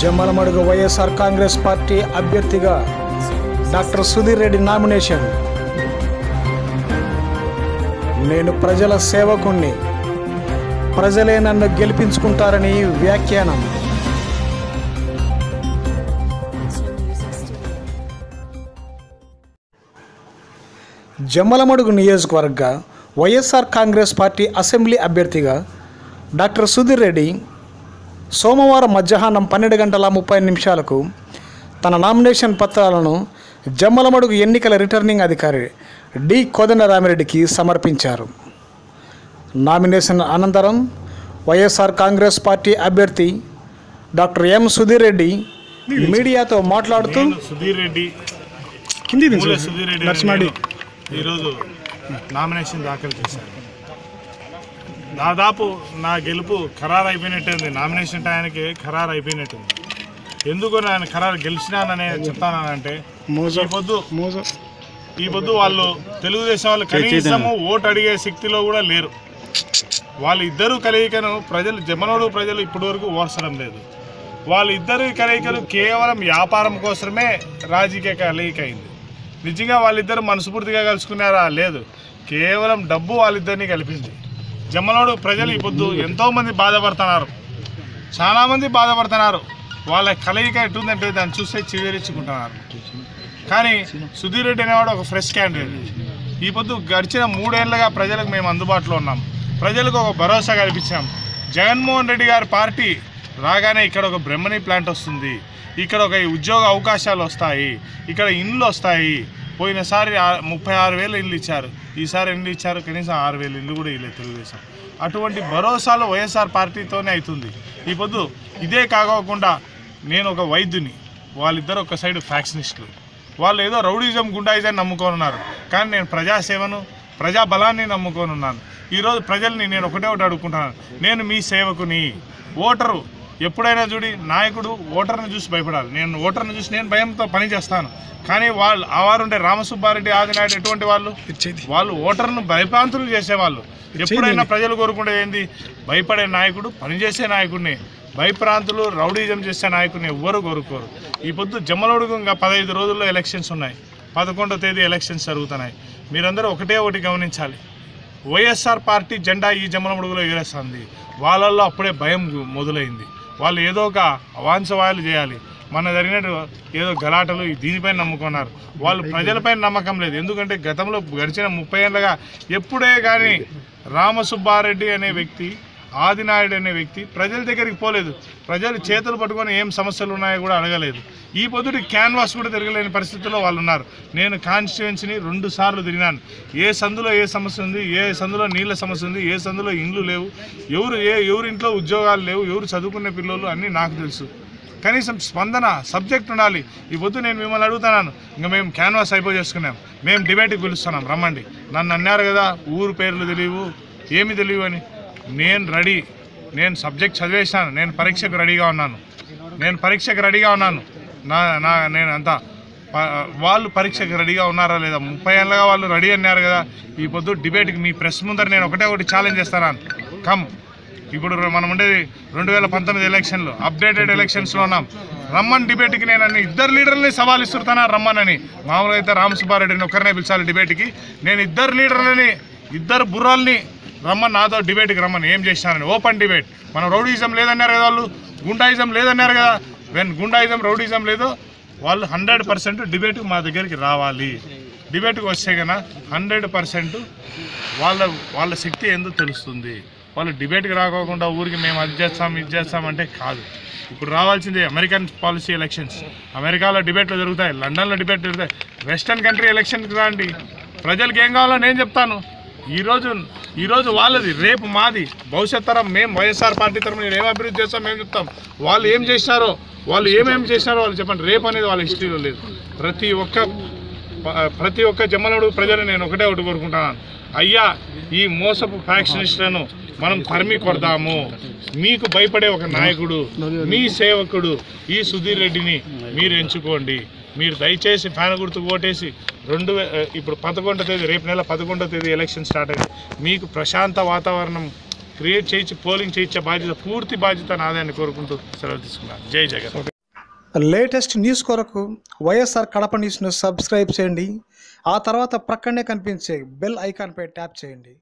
Jammalamadugu YSR Congress party అభ్యర్థిగా doctor Sudheer Reddy nomination. నేను ప్రజల సేవకుణ్ణి. ప్రజలే నన్ను గెలిపించుకుంటారని వ్యాఖ్యానం. జమ్మలమడుగు నియోజకవర్గ వైఎస్ఆర్ కాంగ్రెస్ పార్టీ అసెంబ్లీ అభ్యర్థిగా డాక్టర్ సుధీర్ రెడ్డి సోమవారం మధ్యాహ్నం పన్నెండు గంటల ముప్పై నిమిషాలకు తన నామినేషన్ పత్రాలను జమ్మలమడుగు ఎన్నికల రిటర్నింగ్ అధికారి డి. కోదండరామిరెడ్డికి సమర్పించారు. నామినేషన్ అనంతరం వైఎస్ఆర్ కాంగ్రెస్ పార్టీ అభ్యర్థి డాక్టర్ ఎం సుధీర్ రెడ్డి మీడియాతో మాట్లాడుతూ సుధీర్ రెడ్డి కింది నేను ఈరోజు నామినేషన్ దాఖలు చేశాను. దాదాపు నా గెలుపు ఖరారు అయిపోయినట్టే ఉంది నామినేషన్ టయానికి ఖరారు అయిపోయినట్టుంది ఎందుకు నేను ఖరారు గెలిచినాననే చెప్తానంటే ఈ పొద్దు ఈ పొద్దు వాళ్ళు తెలుగుదేశం వాళ్ళు కనీసము ఓటు అడిగే శక్తిలో కూడా లేరు. వాళ్ళిద్దరూ కలయికను ప్రజలు జమనోడు ప్రజలు ఇప్పటి వరకు ఓర్చడం లేదు. వాళ్ళిద్దరు కలయికలు కేవలం వ్యాపారం కోసమే రాజకీయ కలయిక అయింది నిజంగా వాళ్ళిద్దరు మనస్ఫూర్తిగా కలుసుకున్నారా? లేదు. కేవలం డబ్బు వాళ్ళిద్దరిని కలిపింది. జమ్మలోడు ప్రజలు ఈ పొద్దు ఎంతోమంది బాధపడుతున్నారు. చాలామంది బాధపడుతున్నారు. వాళ్ళ కలయిక ఎటుందంటే దాన్ని చూస్తే చివరించుకుంటున్నారు కానీ సుధీర్ రెడ్డి అనేవాడు ఒక ఫ్రెష్ క్యాండిడేట్. ఈ పొద్దు గడిచిన మూడేళ్ళుగా ప్రజలకు మేము అందుబాటులో ఉన్నాం. ప్రజలకు ఒక భరోసా కల్పించాం. జగన్మోహన్ రెడ్డి గారి పార్టీ రాగానే ఇక్కడ ఒక బ్రహ్మణి ప్లాంట్ వస్తుంది. ఇక్కడ ఒక ఉద్యోగ అవకాశాలు వస్తాయి. ఇక్కడ ఇండ్లు వస్తాయి. పోయినసారి ముప్పై ఆరు వేలు ఇల్లు ఇచ్చారు. ఈసారి ఎన్ని ఇచ్చారు? కనీసం ఆరు వేలు ఇల్లు కూడా ఇవ్వలేదు తెలుగుదేశం. అటువంటి భరోసాలు వైఎస్ఆర్ పార్టీతోనే అవుతుంది. ఈ పొద్దు ఇదే కాకోకుండా నేను ఒక వైద్యుని వాళ్ళిద్దరు ఒక సైడ్ ఫ్యాక్షనిస్టులు. వాళ్ళు ఏదో రౌడీజం గుండాయిజం నమ్ముకొని ఉన్నారు కానీ నేను ప్రజాసేవను ప్రజా బలాన్ని నమ్ముకొని ఉన్నాను ఈరోజు ప్రజల్ని నేను ఒకటే ఒకటి అడుగుకుంటున్నాను. నేను మీ సేవకుని. ఓటరు ఎప్పుడైనా చూడి నాయకుడు ఓటర్ని చూసి భయపడాలి. నేను ఓటర్ని చూసి నేను భయంతో పని చేస్తాను. కానీ వాళ్ళు ఆ వారు ఉంటే రామసుబ్బారెడ్డి ఆదినాయుడు ఎటువంటి వాళ్ళు? వాళ్ళు ఓటర్ను భయప్రాంతులు చేసేవాళ్ళు. ఎప్పుడైనా ప్రజలు కోరుకునేది ఏంది? భయపడే నాయకుడు పనిచేసే నాయకుడిని. భయప్రాంతులు రౌడీజం చేసే నాయకుడిని ఎవ్వరు కోరుకోరు. ఈ పొద్దు జమ్మలొడుగు ఇంకా పదహైదు రోజుల్లో ఎలక్షన్స్ ఉన్నాయి. పదకొండో తేదీ ఎలక్షన్స్ జరుగుతున్నాయి. మీరందరూ ఒకటే ఒకటి గమనించాలి. వైఎస్ఆర్ పార్టీ జెండా ఈ జమ్మలమడుగులో ఎగరేస్తుంది. వాళ్ళల్లో అప్పుడే భయం మొదలైంది. వాళ్ళు ఏదో ఒక అవాంఛవాయాలు చేయాలి. మన జరిగినట్టు ఏదో గలాటలు దీనిపైన నమ్ముకున్నారు. వాళ్ళు ప్రజలపైన నమ్మకం లేదు. ఎందుకంటే గతంలో గడిచిన ముప్పై ఏళ్ళగా ఎప్పుడే కానీ రామసుబ్బారెడ్డి అనే వ్యక్తి ఆదినాయుడు అనే వ్యక్తి ప్రజల దగ్గరికి పోలేదు. ప్రజలు చేతులు పట్టుకొని ఏం సమస్యలు ఉన్నాయో కూడా అడగలేదు. ఈ పొద్దుటి క్యాన్వాస్ కూడా తిరగలేని పరిస్థితుల్లో వాళ్ళు ఉన్నారు. నేను కాన్స్టిట్యుయెన్సీని రెండు సార్లు తిరిగినాను. ఏ సందులో ఏ సమస్య ఉంది ఏ సందులో నీళ్ళ సమస్య ఉంది ఏ సందులో ఇండ్లు లేవు ఎవరు ఏ ఎవరి ఇంట్లో ఉద్యోగాలు లేవు ఎవరు చదువుకునే పిల్లలు అన్నీ నాకు తెలుసు. కనీసం స్పందన సబ్జెక్ట్ ఉండాలి. ఈ పొద్దు నేను మిమ్మల్ని అడుగుతున్నాను. ఇంకా మేము క్యాన్వాస్ అయిపోయి చేసుకున్నాం మేము డిబేట్కి పిలుస్తున్నాం. రమ్మండి. నన్ను అన్నారు కదా ఊరు పేర్లు తెలియవు ఏమి తెలియవు అని. నేను రెడీ. నేను సబ్జెక్ట్ చదివేసాను నేను పరీక్షకు రెడీగా ఉన్నాను. నేను పరీక్షకు రెడీగా ఉన్నాను. నా నా నేను అంతా. ప- వాళ్ళు పరీక్షకు రెడీగా ఉన్నారా లేదా? ముప్పై ఏళ్ళగా వాళ్ళు రెడీ అన్నారు కదా. ఈ పొద్దు డిబేట్కి మీ ప్రెస్ ముందర నేను ఒకటే ఒకటి ఛాలెంజ్ చేస్తాను? కమ్. ఇప్పుడు మనం ఉండేది రెండు వేల పంతొమ్మిది ఎలక్షన్లు. అప్డేటెడ్ ఎలక్షన్స్లో ఉన్నాం. రమ్మన్ డిబేట్కి నేను అన్ని ఇద్దరు లీడర్లని సవాల్ ఇస్తున్నా రమ్మనని. మామూలుగా అయితే రామసుబ్బారెడ్డిని ఒక్కరినే పిలిచాలి డిబేట్కి. నేను ఇద్దరు లీడర్లని ఇద్దరు బుర్రాల్ని రమ్మని నాతో డిబేట్కి రమ్మని. ఏం చేసినారని. ఓపెన్ డిబేట్ మనం రౌడీజం లేదన్నారు కదా వాళ్ళు? గుండాయిజం లేదన్నారు కదా? వెన్ గుండాయిజం రౌడీజం లేదో వాళ్ళు హండ్రెడ్ పర్సెంట్ డిబేట్కి మా దగ్గరికి రావాలి. డిబేట్కి వస్తే కన్నా హండ్రెడ్ పర్సెంట్ వాళ్ళ వాళ్ళ శక్తి ఏందో తెలుస్తుంది. వాళ్ళు డిబేట్కి రాకోకుండా ఊరికి మేము అది చేస్తాం ఇది చేస్తాం అంటే కాదు. ఇప్పుడు రావాల్సింది అమెరికన్ పాలసీ ఎలక్షన్స్ అమెరికాలో డిబేట్లు జరుగుతాయి లండన్లో డిబేట్ జరుగుతాయి. వెస్టర్న్ కంట్రీ ఎలక్షన్కి రాండి. ప్రజలకు ఏం కావాలో నేను చెప్తాను. ఈరోజు ఈరోజు వాళ్ళది రేపు మాది. భవిష్యత్ తరం మేము వైఎస్ఆర్ పార్టీ తరం నేను ఏం అభివృద్ధి చేస్తాం మేము చెప్తాం. వాళ్ళు ఏం చేసినారో వాళ్ళు ఏమేమి చేసినారో వాళ్ళు చెప్పండి. రేపు అనేది వాళ్ళ హిస్టరీలో లేదు. ప్రతి ఒక్క ప్రతి ఒక్క జమ్మలడు ప్రజలు నేను ఒకటే ఒకటి కోరుకుంటున్నాను అయ్యా ఈ మోసపు ఫ్యాక్షనిస్టులను మనం తరిమి కొడదాము. మీకు భయపడే ఒక నాయకుడు మీ సేవకుడు ఈ సుధీర్ రెడ్డిని మీరు ఎంచుకోండి. మీరు దయచేసి ఫ్యాన్ గుర్తుకు ఓటేసి రెండు ఇప్పుడు పదకొండో తేదీ రేపు నెల పదకొండో తేదీ ఎలక్షన్ స్టార్ట్ అయింది. మీకు ప్రశాంత వాతావరణం క్రియేట్ చేయించి పోలింగ్ చేయించే బాధ్యత పూర్తి బాధ్యత నాదాన్ని కోరుకుంటూ సెలవు తీసుకున్నాను. జై జగన్. లేటెస్ట్ న్యూస్ కొరకు వైఎస్ఆర్ కడప న్యూస్ను సబ్స్క్రైబ్ చేయండి. ఆ తర్వాత ప్రక్కనే కనిపించే బెల్ ఐకాన్పై ట్యాప్ చేయండి.